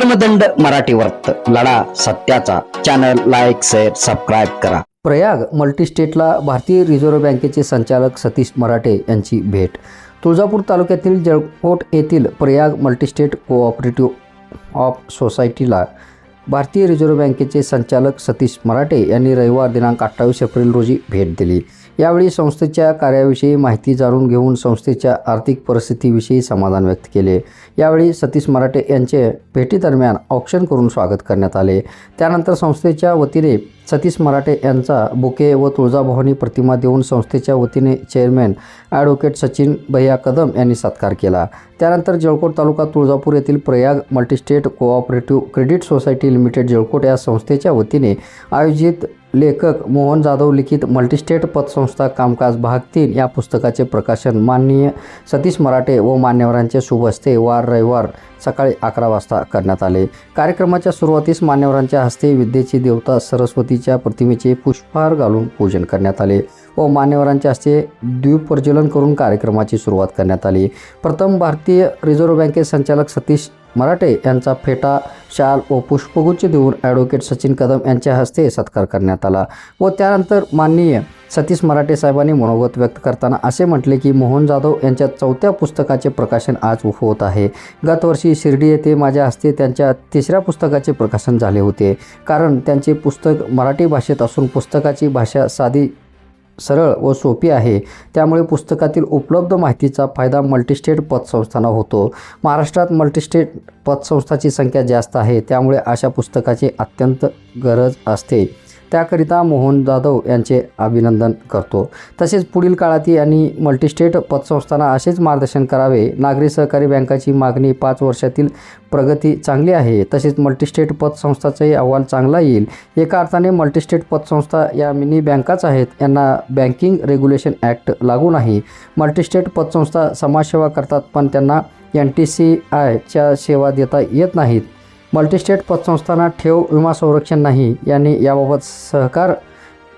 धर्मदंड मराठी वर्त लढा सत्याचा. चॅनल लाईक शेअर सबस्क्राईब करा. प्रयाग मल्टीस्टेटला भारतीय रिझर्व्ह बँकेचे संचालक सतीश मराठे यांची भेट. तुळजापूर तालुक्यातील जळकोट येथील प्रयाग मल्टीस्टेट कोऑपरेटिव्ह ऑफ सोसायटीला भारतीय रिझर्व्ह बँकेचे संचालक सतीश मराठे यांनी रविवार दिनांक अठ्ठावीस एप्रिल रोजी भेट दिली. यावेळी संस्थेच्या कार्याविषयी माहिती जाणून घेऊन संस्थेच्या आर्थिक परिस्थितीविषयी समाधान व्यक्त केले. यावेळी सतीश मराठे यांचे भेटीदरम्यान ऑप्शन करून स्वागत करण्यात आले. त्यानंतर संस्थेच्या वतीने सतीश मराठे यांचा बुके व तुळजाभवानी प्रतिमा देऊन संस्थेच्या वतीने चेअरमॅन ॲडव्होकेट सचिन भैया कदम यांनी सत्कार केला. त्यानंतर जळकोट तालुका तुळजापूर येथील Prayag multistate cooperative credit society limited Jalkot या संस्थेच्या वतीने आयोजित लेखक मोहन जाधव लिखित मल्टीस्टेट पतसंस्था कामकाज भाग तीन या पुस्तकाचे प्रकाशन माननीय सतीश मराठे व मान्यवरांचे शुभ हस्ते वार रविवार सकाळी अकरा वाजता करण्यात आले. कार्यक्रमाच्या सुरुवातीस मान्यवरांच्या हस्ते विद्येची देवता सरस्वतीच्या प्रतिमेचे पुष्पहार घालून पूजन करण्यात आले व मान्यवरांच्या हस्ते द्वीपप्रज्वलन करून कार्यक्रमाची सुरुवात करण्यात आली. प्रथम भारतीय रिझर्व्ह बँकेचे संचालक सतीश मराठे यांचा फेटा शाल व पुष्पगुच्छ देऊन ॲडव्होकेट सचिन कदम यांच्या हस्ते सत्कार करण्यात आला व त्यानंतर माननीय सतीश मराठे साहेबांनी मनोगत व्यक्त करताना असे म्हटले की मोहन जाधव यांच्या चौथ्या पुस्तकाचे प्रकाशन आज होत आहे. गतवर्षी शिर्डी येथे माझ्या हस्ते त्यांच्या तिसऱ्या पुस्तकाचे प्रकाशन झाले होते. कारण त्यांचे पुस्तक मराठी भाषेत असून पुस्तकाची भाषा साधी सरळ व सोपी आहे. त्यामुळे पुस्तकातील उपलब्ध माहितीचा फायदा मल्टीस्टेट पतसंस्थांना होतो. महाराष्ट्रात मल्टीस्टेट पतसंस्थाची संख्या जास्त आहे. त्यामुळे अशा पुस्तकाची अत्यंत गरज असते. त्याकरिता मोहन जाधव यांचे अभिनंदन करतो. तसेच पुढील काळातही यांनी मल्टीस्टेट पतसंस्थांना असेच मार्गदर्शन करावे. नागरी सहकारी बँकाची मागणी पाच वर्षातील प्रगती चांगली आहे. तसेच मल्टीस्टेट पतसंस्थाचाही अहवाल चांगला येईल. एका अर्थाने मल्टीस्टेट पतसंस्था या मिनी बँकाच आहेत. यांना बँकिंग रेग्युलेशन ॲक्ट लागू नाही. मल्टीस्टेट पतसंस्था समाजसेवा करतात पण त्यांना एन टी सी आयच्या सेवा देता येत नाहीत. मल्टीस्टेट पतसंस्थांना ठेव विमा संरक्षण नाही यांनी याबाबत सहकार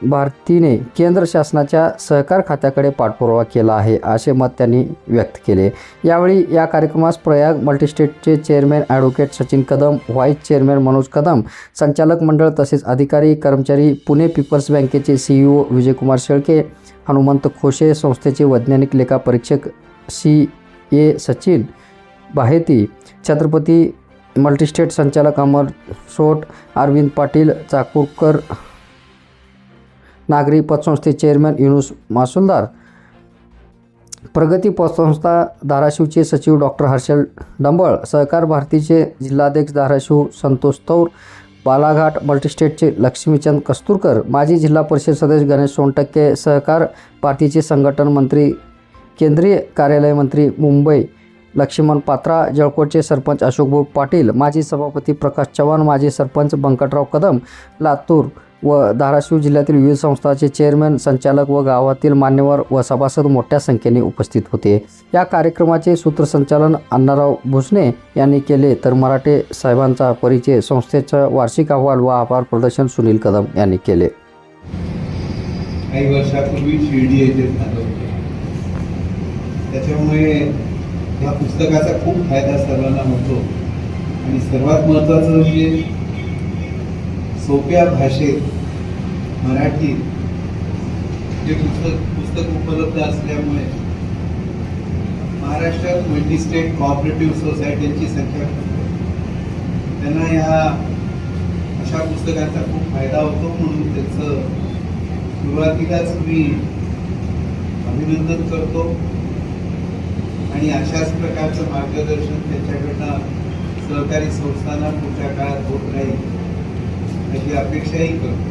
भारतीने केंद्र शासनाच्या सहकार खात्याकडे पाठपुरावा केला आहे असे मत त्यांनी व्यक्त केले. यावेळी या कार्यक्रमास Prayag मल्टीस्टेटचे chairman advocate Sachin Kadam vice chairman Manoj Kadam संचालक मंडळ तसेच अधिकारी कर्मचारी पुणे पीपल्स बँकेचे सीईओ विजयकुमार शेळके हनुमंत खोशे संस्थेचे वैज्ञानिक लेखा परीक्षक C A Sachin Baheti Chhatrapati multistate संचालक अमर सोट अरविंद पाटील चाकूरकर नागरी पतसंस्थे चेअरमॅन युनुस मासुलदार प्रगती पतसंस्था धाराशिवचे सचिव डॉक्टर हर्षल डंबळ सहकार भारतीचे जिल्हाध्यक्ष धाराशिव संतोष तौर बालाघाट मल्टीस्टेटचे लक्ष्मीचंद कस्तुरकर माजी जिल्हा परिषद सदस्य गणेश सोनटक्के सहकार भारतीचे संघटन मंत्री केंद्रीय कार्यालय मंत्री मुंबई लक्ष्मण पात्रा जळकोटचे सरपंच अशोकभाऊ पाटील माजी सभापती प्रकाश चव्हाण माजी सरपंच बंकटराव कदम लातूर व धाराशिव जिल्ह्यातील विविध संस्थांचे चेअरमॅन संचालक व गावातील मान्यवर व सभासद मोठ्या संख्येने उपस्थित होते. या कार्यक्रमाचे सूत्रसंचालन अण्णाराव भुसणे यांनी केले. तर मराठे साहेबांचा परिचय संस्थेचा वार्षिक अहवाल व आभार प्रदर्शन सुनील कदम यांनी केले. काही वर्षापूर्वी शिर्डी येथे झालं त्याच्यामुळे या पुस्तकाचा खूप फायदा सर्वांना होतो. आणि सर्वात महत्त्वाचं म्हणजे सोप्या भाषेत मराठीत जे पुस्तक पुस्तक उपलब्ध असल्यामुळे महाराष्ट्रात मल्टीस्टेट कॉपरेटिव्ह सोसायटीची संख्या त्यांना या अशा पुस्तकाचा खूप फायदा होतो म्हणून त्याचं सुरुवातीलाच मी अभिनंदन करतो. आणि अशाच प्रकारचं मार्गदर्शन त्यांच्याकडनं सहकारी संस्थांना पुढच्या काळात होत राहील अशी अपेक्षाही करतो.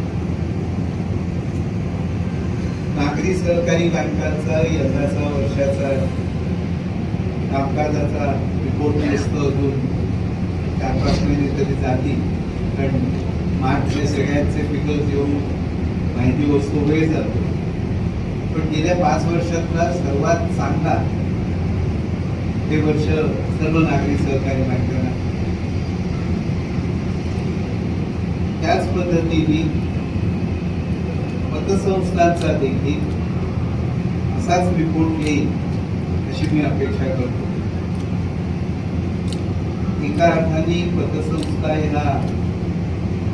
नागरी सहकारी बँकांचा यंदाचा वर्षाचा कामकाजाचा रिपोर्ट नसतो अजून चार पाच महिने तरी जातील. कारण मार्चचे सगळ्यांचे फिगर्स येऊन माहिती वस्तू वेळ जातो. पण गेल्या पाच वर्षातला सर्वात चांगला हे वर्ष सर्व नागरी सहकारी बँकांना त्याच पद्धतीने पतसंस्थांचा देखील असाच रिपोर्ट येईल अशी मी अपेक्षा करतो. एका अर्थाने पतसंस्था ह्या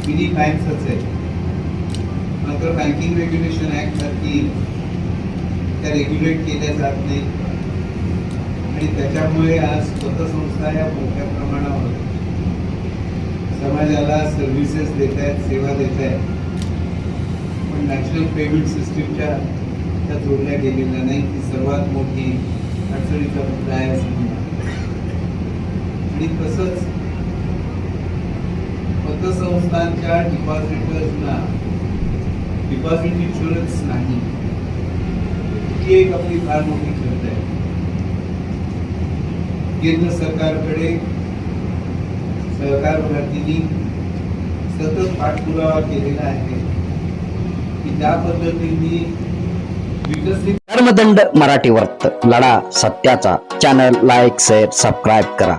मिनी बँक्सच आहे. मात्र बँकिंग रेग्युलेशन ऍक्ट सारखी त्या रेग्युलेट केल्या जात नाही. आणि त्याच्यामुळे आज पतसंस्था या मोठ्या प्रमाणावर समाजाला सर्व्हिसेस देत आहेत सेवा देत आहेत पण नॅशनल पेमेंट सिस्टीमच्या त्या जोडल्या गेलेल्या नाही ती सर्वात मोठी अडचणीचा मुद्दा आहे असं मी आणि तसंच पतसंस्थांच्या डिपॉझिटर्सना डिपॉझिट इन्शुरन्स नाही. ती एक आपली फार मोठी केंद्र सरकारकडे सहकार भारतीने सतत पाठपुरावा केलेला आहे. की त्या पद्धतीने विकसित धर्मदंड मराठी वर्त लढा सत्याचा. चॅनल लाईक शेअर सबस्क्राईब करा.